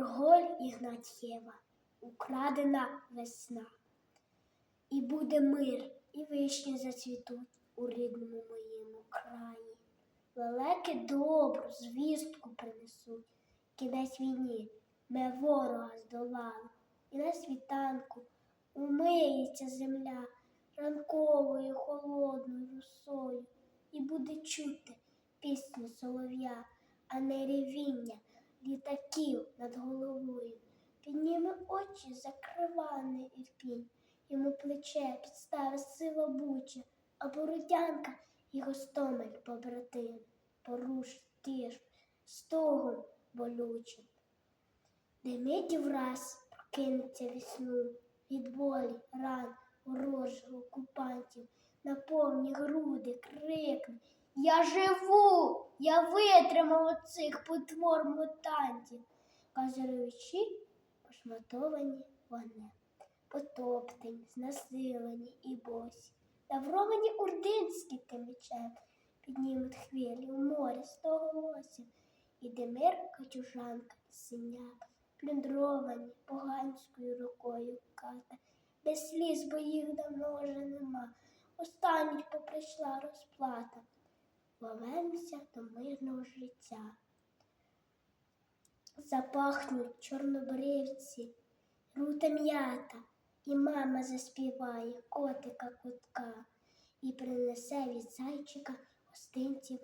Горголь Ігнатьєва, украдена весна. І буде мир, і вишні зацвітуть у рідному моєму краї. Лелеки добру звістку принесуть, кінець війні, ми ворога здолали, і на світанку умиється земля ранковою холодною росою, і буде чути пісню солов'я, а не ревіння літаків над головою. Підніме очі закриваний ірпінь, йому плече підставить сива буча, а бородянка і гостомель побратим, поруш тіж стогом болючим. Демидів враз прокинеться вісну від болі, ран, ворожих окупантів, наповні груди, крикне Я живу! Я витримав оцих потвор мутантів. Казаровичі пошматовані вони, потоптані, знасилені і босі, Тавровані урдинські мечем піднімуть хвилі у море сто і Демир качужанка і синяк, плюндровані поганською рукою ката, без сліз, бо їх давно вже нема. Останніх поприйшла розплата. Ловемося до мирного життя. Запахнуть чорнобривці, рута м'ята, і мама заспіває котика кутка і принесе від зайчика гостинців